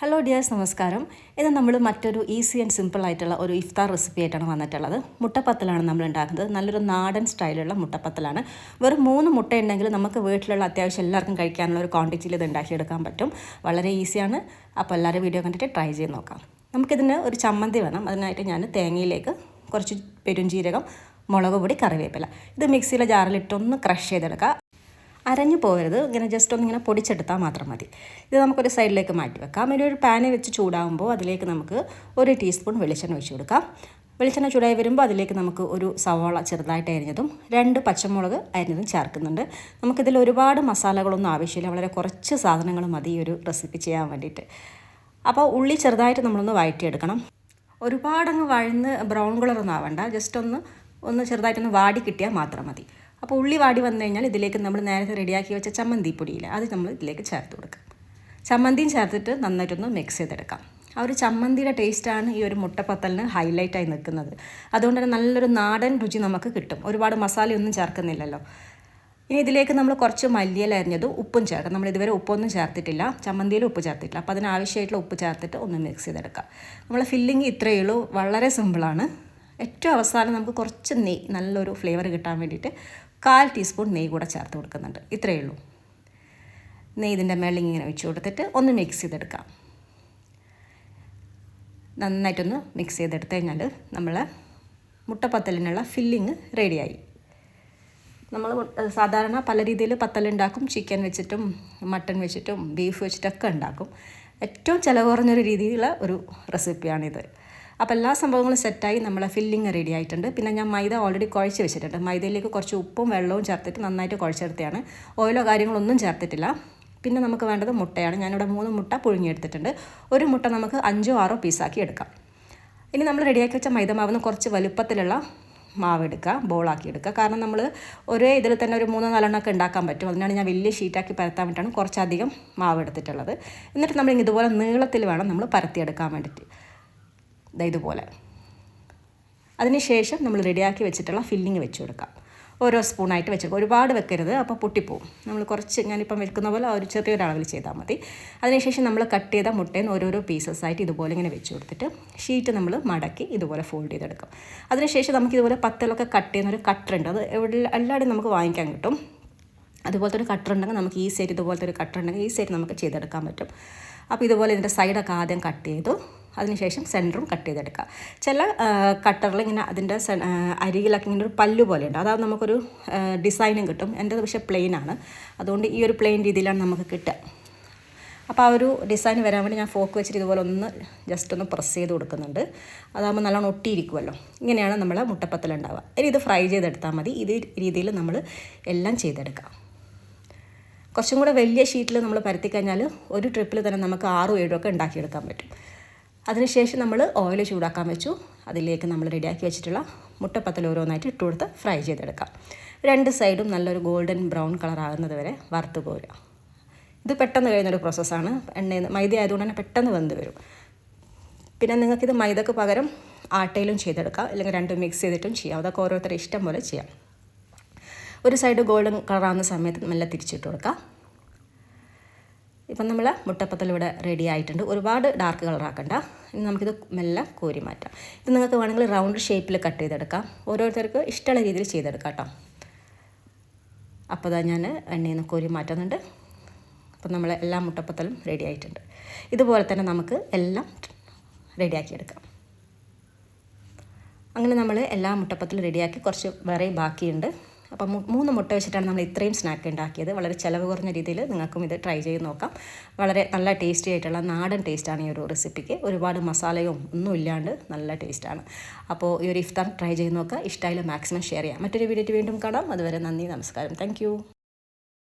Hello dears നമസ്കാരം. ഇത് നമ്മൾ മറ്റൊരു ഈസി ആൻഡ് സിമ്പിൾ ആയിട്ടുള്ള ഒരു ഇഫ്താർ റെസിപ്പി ആയിട്ടാണ് വന്നിട്ടുള്ളത്. മുട്ടപ്പത്തലാണ് നമ്മൾ ഉണ്ടാക്കുന്നത്. നല്ലൊരു നാടൻ സ്റ്റൈലുള്ള മുട്ടപ്പത്തലാണ്. വെറും മൂന്ന് മുട്ട ഉണ്ടെങ്കിൽ നമുക്ക് വീട്ടിലുള്ള അത്യാവശ്യം എല്ലാവർക്കും കഴിക്കാനുള്ള ഒരു ക്വാണ്ടിറ്റിയിൽ ഇത് ഉണ്ടാക്കിയെടുക്കാൻ പറ്റും. വളരെ ഈസിയാണ് അപ്പോൾ എല്ലാവരും വീഡിയോ കണ്ടിട്ട് ട്രൈ ചെയ്ത് നോക്കാം. നമുക്കിതിന് ഒരു ചമ്മന്തി വേണം. അതിനായിട്ട് ഞാൻ തേങ്ങയിലേക്ക് കുറച്ച് പെരുംജീരകം മുളക് പൊടി കറിവേപ്പില. ഇത് മിക്സിയിലെ ജാറിലിട്ടൊന്ന് ക്രഷ് ചെയ്തെടുക്കുക അരഞ്ഞു പോകരുത്. ഇങ്ങനെ ജസ്റ്റ് ഒന്ന് ഇങ്ങനെ പൊടിച്ചെടുത്താൽ മാത്രം മതി. ഇത് നമുക്കൊരു സൈഡിലേക്ക് മാറ്റി വെക്കാം. ഇനി ഒരു പാന് വെച്ച് ചൂടാകുമ്പോൾ അതിലേക്ക് നമുക്ക് ഒരു ടീസ്പൂൺ വെളിച്ചെണ്ണ ഒഴിച്ചു കൊടുക്കാം. വെളിച്ചെണ്ണ ചൂടായി വരുമ്പോൾ അതിലേക്ക് നമുക്ക് ഒരു സവാള ചെറുതായിട്ട് അരിഞ്ഞതും രണ്ട് പച്ചമുളക് അരിഞ്ഞതും ചേർക്കുന്നുണ്ട്. നമുക്കിതിൽ ഒരുപാട് മസാലകളൊന്നും ആവശ്യമില്ല. വളരെ കുറച്ച് സാധനങ്ങൾ മതി ഈ ഒരു റെസിപ്പി ചെയ്യാൻ വേണ്ടിയിട്ട്. അപ്പോൾ ഉള്ളി ചെറുതായിട്ട് നമ്മളൊന്ന് വഴറ്റിയെടുക്കണം. ഒരുപാടങ്ങ് വഴന്ന് ബ്രൗൺ കളറൊന്നും ആവണ്ട. ജസ്റ്റ് ഒന്ന് ഒന്ന് ചെറുതായിട്ടൊന്ന് വാടി കിട്ടിയാൽ മാത്രം മതി. അപ്പോൾ ഉള്ളി വാടി വന്നു കഴിഞ്ഞാൽ ഇതിലേക്ക് നമ്മൾ നേരത്തെ റെഡിയാക്കി വെച്ച ചമ്മന്തി പൊടിയിൽ അത് നമ്മൾ ഇതിലേക്ക് ചേർത്ത് കൊടുക്കുക ചമ്മന്തിയും ചേർത്തിട്ട് നന്നായിട്ടൊന്ന് മിക്സ് ചെയ്തെടുക്കാം. ആ ഒരു ചമ്മന്തിയുടെ ടേസ്റ്റാണ് ഈ ഒരു മുട്ടപ്പത്തലിന് ഹൈലൈറ്റായി നിൽക്കുന്നത്. അതുകൊണ്ട് തന്നെ നല്ലൊരു നാടൻ രുചി നമുക്ക് കിട്ടും. ഒരുപാട് മസാലയൊന്നും ചേർക്കുന്നില്ലല്ലോ. ഇനി ഇതിലേക്ക് നമ്മൾ കുറച്ച് മല്ലിയില അരിഞ്ഞത് ഉപ്പും ചേർക്കാം. നമ്മൾ ഇതുവരെ ഉപ്പൊന്നും ചേർത്തിട്ടില്ല. ചമ്മന്തിയിൽ ഉപ്പ് ചേർത്തിട്ടില്ല. അപ്പോൾ അതിനാവശ്യമായിട്ടുള്ള ഉപ്പ് ചേർത്തിട്ട് ഒന്ന് മിക്സ് ചെയ്തെടുക്കാം. നമ്മളെ ഫില്ലിങ് ഇത്രയേ ഉള്ളൂ. വളരെ സിമ്പിളാണ് ഏറ്റവും അവസാനം നമുക്ക് കുറച്ച് നെയ് നല്ലൊരു ഫ്ലേവർ കിട്ടാൻ വേണ്ടിയിട്ട് കാൽ ടീസ്പൂൺ നെയ്യ് കൂടെ ചേർത്ത് കൊടുക്കുന്നുണ്ട്. ഇത്രയേ ഉള്ളൂ. നെയ്യ് ഇതിന്റെ മേളിൽ ഇങ്ങനെ വെച്ച് കൊടുത്തിട്ട് ഒന്ന് മിക്സ് ചെയ്തെടുക്കാം. നന്നായിട്ടൊന്ന് മിക്സ് ചെയ്തെടുത്ത് കഴിഞ്ഞാൽ നമ്മൾ മുട്ടപ്പത്തലിനുള്ള ഫില്ലിങ് റെഡിയായി നമ്മൾ സാധാരണ പല രീതിയിൽ പത്തലുണ്ടാക്കും ചിക്കൻ വെച്ചിട്ടും മട്ടൺ വെച്ചിട്ടും ബീഫ് വെച്ചിട്ടൊക്കെ ഉണ്ടാക്കും. ഏറ്റവും ചിലവ് കുറഞ്ഞൊരു രീതിയിലുള്ള ഒരു റെസിപ്പിയാണിത് അപ്പോൾ എല്ലാ സംഭവങ്ങളും സെറ്റായി നമ്മളെ ഫില്ലിങ് റെഡി ആയിട്ടുണ്ട്. പിന്നെ ഞാൻ മൈദ ഓൾറെഡി കുഴച്ച് വെച്ചിട്ടുണ്ട്. മൈദയിലേക്ക് കുറച്ച് ഉപ്പും വെള്ളവും ചേർത്തിട്ട് നന്നായിട്ട് കുഴച്ചെടുത്തതാണ്. ഓയിലോ കാര്യങ്ങളൊന്നും ചേർത്തിട്ടില്ല. പിന്നെ നമുക്ക് വേണ്ടത് മുട്ടയാണ്. ഞാനിവിടെ മൂന്ന് മുട്ട പുഴുങ്ങിയെടുത്തിട്ടുണ്ട്. ഒരു മുട്ട നമുക്ക് അഞ്ചോ ആറോ പീസാക്കി എടുക്കാം. ഇനി നമ്മൾ റെഡിയാക്കി വെച്ച മൈദ മൈദമാവിന് കുറച്ച് വലുപ്പത്തിലുള്ള മാവ് എടുക്കുക ബോളാക്കി എടുക്കുക. കാരണം നമ്മൾ ഒരേ ഇതിൽ തന്നെ ഒരു മൂന്നോ നാലെണ്ണമൊക്കെ ഉണ്ടാക്കാൻ പറ്റും. അതിനാണ് ഞാൻ വലിയ ഷീറ്റാക്കി പരത്താൻ വേണ്ടിയിട്ടാണ് കുറച്ചധികം മാവ് എടുത്തിട്ടുള്ളത്. എന്നിട്ട് നമ്മൾ ഇതുപോലെ നീളത്തിൽ വേണം നമ്മൾ പരത്തിയെടുക്കാൻ വേണ്ടിയിട്ട്. ഇതുപോലെ. അതിനുശേഷം നമ്മൾ റെഡിയാക്കി വെച്ചിട്ടുള്ള ഫില്ലിങ് വെച്ച് കൊടുക്കാം. ഓരോ സ്പൂണായിട്ട് വെച്ചെടുക്കുക ഒരുപാട് വെക്കരുത് അപ്പോൾ പൊട്ടിപ്പോവും. നമ്മൾ കുറച്ച് ഞാനിപ്പം വെക്കുന്ന പോലെ ഒരു ചെറിയൊരു അളവിൽ ചെയ്താൽ മതി. അതിനുശേഷം നമ്മൾ കട്ട് ചെയ്ത മുട്ടയിൽ ഓരോരോ പീസസ് ആയിട്ട് ഇതുപോലെ ഇങ്ങനെ വെച്ച് കൊടുത്തിട്ട് ഷീറ്റ് നമ്മൾ മടക്കി ഇതുപോലെ ഫോൾഡ് ചെയ്തെടുക്കും. അതിനുശേഷം നമുക്ക് ഇതുപോലെ പത്തലൊക്കെ കട്ട് ചെയ്യുന്ന ഒരു കട്ടറുണ്ട് അത് എവിടെ എല്ലായിടും നമുക്ക് വാങ്ങിക്കാൻ കിട്ടും. അതുപോലത്തെ ഒരു കട്ടർ ഉണ്ടെങ്കിൽ നമുക്ക് ഈ സൈഡ് ഇതുപോലത്തെ ഒരു കട്ടർ ഉണ്ടെങ്കിൽ ഈ സൈഡ് നമുക്ക് ചെയ്തെടുക്കാൻ പറ്റും. അപ്പോൾ ഇതുപോലെ ഇതിന്റെ സൈഡൊക്കെ ആദ്യം കട്ട് ചെയ്തു. അതിനുശേഷം സെന്ററും കട്ട് ചെയ്തെടുക്കുക. ചില കട്ടറിൽ ഇങ്ങനെ അതിന്റെ അരികിലൊക്കെ ഇങ്ങനെ ഒരു പല്ലു പോലെ ഉണ്ട് അതായത് നമുക്കൊരു ഡിസൈനും കിട്ടും. എന്റെ പക്ഷേ പ്ലെയിനാണ് അതുകൊണ്ട് ഈ ഒരു പ്ലെയിൻ രീതിയിലാണ് നമുക്ക് കിട്ടുക. അപ്പോൾ ആ ഒരു ഡിസൈൻ വരാൻ വേണ്ടി ഞാൻ ഫോക്ക് വെച്ചിട്ട് ഇതുപോലെ ഒന്ന് ജസ്റ്റ് ഒന്ന് പ്രസ് ചെയ്ത് കൊടുക്കുന്നുണ്ട്. അതാകുമ്പോൾ നല്ലോണം ഒട്ടിയിരിക്കുമല്ലോ. ഇങ്ങനെയാണ് നമ്മൾ മുട്ടപ്പത്തലുണ്ടാവുക ഇനി ഇത് ഫ്രൈ ചെയ്തെടുത്താൽ മതി. ഇത് രീതിയിൽ നമ്മൾ എല്ലാം ചെയ്തെടുക്കാം. കുറച്ചും കൂടെ വലിയ ഷീറ്റിൽ നമ്മൾ പരത്തി കഴിഞ്ഞാൽ ഒരു ട്രിപ്പിൽ തന്നെ നമുക്ക് ആറും ഏഴും ഒക്കെ ഉണ്ടാക്കിയെടുക്കാൻ പറ്റും. അതിനുശേഷം നമ്മൾ ഓയിൽ ചൂടാക്കാൻ വെച്ചു. അതിലേക്ക് നമ്മൾ റെഡിയാക്കി വെച്ചിട്ടുള്ള മുട്ടപ്പത്തൽ ഓരോന്നായിട്ട് ഇട്ട് കൊടുത്ത് ഫ്രൈ ചെയ്തെടുക്കാം. രണ്ട് സൈഡും നല്ലൊരു ഗോൾഡൻ ബ്രൗൺ കളർ ആകുന്നത് വരെ വറുത്ത് പോരുക ഇത് പെട്ടെന്ന് കഴിയുന്നൊരു പ്രോസസ്സാണ്. എണ്ണയിൽ മൈദ ആയതുകൊണ്ട് തന്നെ പെട്ടെന്ന് വെന്ത് വരും. പിന്നെ നിങ്ങൾക്കിത് മൈദക്ക് പകരം ആട്ടയിലും ചെയ്തെടുക്കാം. അല്ലെങ്കിൽ രണ്ടും മിക്സ് ചെയ്തിട്ടും ചെയ്യാം. അതൊക്കെ ഓരോരുത്തരുടെ ഇഷ്ടം പോലെ ചെയ്യാം. ഒരു സൈഡ് ഗോൾഡൻ കളറാകുന്ന സമയത്ത് നല്ല തിരിച്ചിട്ട് കൊടുക്കാം. ഇപ്പം നമ്മൾ മുട്ടപ്പത്തൽ ഇവിടെ റെഡി ആയിട്ടുണ്ട്. ഒരുപാട് ഡാർക്ക് കളർ ആക്കണ്ട. ഇനി നമുക്കിത് മെല്ലെ കോരി മാറ്റാം. ഇത് നിങ്ങൾക്ക് വേണമെങ്കിൽ റൗണ്ട് ഷേപ്പിൽ കട്ട് ചെയ്തെടുക്കാം. ഓരോരുത്തർക്ക് ഇഷ്ടമുള്ള രീതിയിൽ ചെയ്തെടുക്കാം കേട്ടോ അപ്പോൾ അതാ ഞാൻ എണ്ണയിൽ നിന്ന് കോരി മാറ്റുന്നുണ്ട്. അപ്പം നമ്മൾ എല്ലാ മുട്ടപ്പത്തലും റെഡി ആയിട്ടുണ്ട്. ഇതുപോലെ തന്നെ നമുക്ക് എല്ലാം റെഡിയാക്കിയെടുക്കാം അങ്ങനെ നമ്മൾ എല്ലാ മുട്ടപ്പത്തിലും റെഡിയാക്കി കുറച്ച് വേറെ ബാക്കിയുണ്ട്. അപ്പം മൂന്ന് മുട്ട വെച്ചിട്ടാണ് നമ്മൾ ഇത്രയും സ്നാക്ക് ഉണ്ടാക്കിയത്. വളരെ ചിലവ് കുറഞ്ഞ രീതിയിൽ നിങ്ങൾക്കും ഇത് ട്രൈ ചെയ്ത് നോക്കാം. വളരെ നല്ല ടേസ്റ്റി ആയിട്ടുള്ള നാടൻ ടേസ്റ്റാണ് ഈ ഒരു റെസിപ്പിക്ക് ഒരുപാട് മസാലയും ഒന്നും ഇല്ലാണ്ട് നല്ല ടേസ്റ്റാണ് അപ്പോൾ ഈ ഒരു ഇഫ്താർ ട്രൈ ചെയ്ത് നോക്കുക. ഇഷ്ടമായാലും മാക്സിമം ഷെയർ ചെയ്യാം. മറ്റൊരു വീഡിയോ വീണ്ടും കാണാം. അതുവരെ നന്ദി നമസ്കാരം. താങ്ക്